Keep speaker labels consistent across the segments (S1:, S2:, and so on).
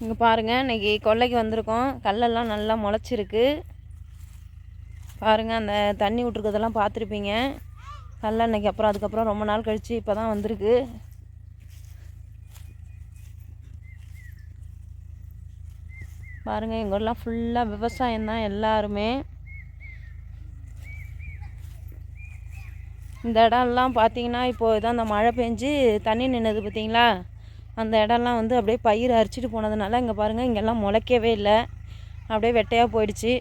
S1: இங்கே பாருங்கள் இன்றைக்கி கொல்லைக்கு வந்திருக்கோம். கல்லெல்லாம் நல்லா முளைச்சிருக்கு. பாருங்கள் அந்த தண்ணி விட்ருக்கதெல்லாம் பார்த்துருப்பீங்க. கல்ல இன்றைக்கி அப்புறம் அதுக்கப்புறம் ரொம்ப நாள் கழித்து இப்போ தான் வந்திருக்கு பாருங்கள் எங்கள் ஃபுல்லாக விவசாயம் தான் எல்லாருமே. இந்த இடம்லாம் பார்த்தீங்கன்னா இப்போது இதான் அந்த மழை பெஞ்சு தண்ணி நின்னது பார்த்தீங்களா? அந்த இடம்லாம் வந்து அப்படியே பயிர் அரிச்சிட்டு போனதுனால இங்கே பாருங்கள் இங்கெல்லாம் முளைக்கவே இல்லை. அப்படியே வெட்டையாக போயிடுச்சு.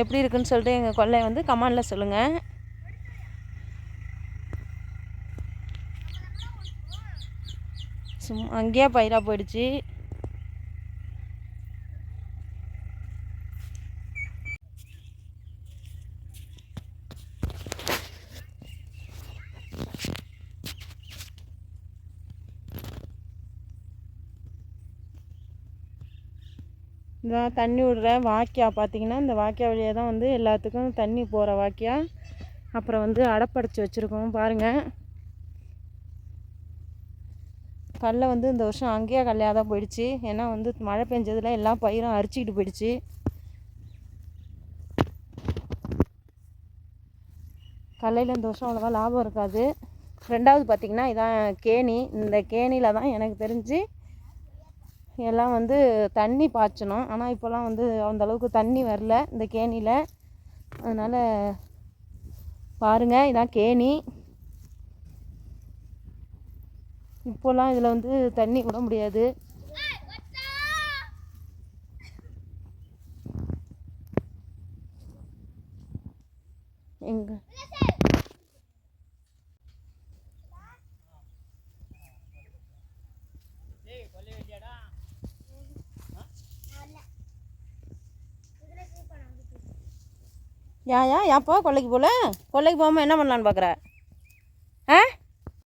S1: எப்படி இருக்குன்னு சொல்லிட்டு எங்கள் கொல்லை வந்து கமாண்டில் சொல்லுங்கள் சும்மா அங்கேயே பயிராக போயிடுச்சு. இதான் தண்ணி விடுற வாக்கியா பார்த்தீங்கன்னா இந்த வாக்கியா வழியாக தான் வந்து எல்லாத்துக்கும் தண்ணி போகிற வாக்கியா அப்புறம் வந்து அடைப்படைச்சி வச்சுருக்கோம். பாருங்கள் கடலை வந்து இந்த வருஷம் அங்கேயே கடலையாக தான் போயிடுச்சு. ஏன்னா வந்து மழை பெஞ்சதில் எல்லா பயிரும் அரிச்சிக்கிட்டு போயிடுச்சு. கடலையில் இந்த வருஷம் அவ்வளோவா லாபம் இருக்காது. ரெண்டாவது பார்த்திங்கன்னா இதான் கேணி. இந்த கேணியில் தான் எனக்கு தெரிஞ்சு எல்லாம் வந்து தண்ணி பாய்ச்சணும். ஆனால் இப்போல்லாம் வந்து அந்தளவுக்கு தண்ணி வரல இந்த கேணியில். அதனால் பாருங்கள் இதான் கேணி. இப்போல்லாம் இதில் வந்து தண்ணி விட முடியாது. எங்கள் யா யா ஏன்ப்பா கொல்லைக்கு போகல கொல்லைக்கு போகாமல் என்ன பண்ணலான்னு பார்க்குற ஆ?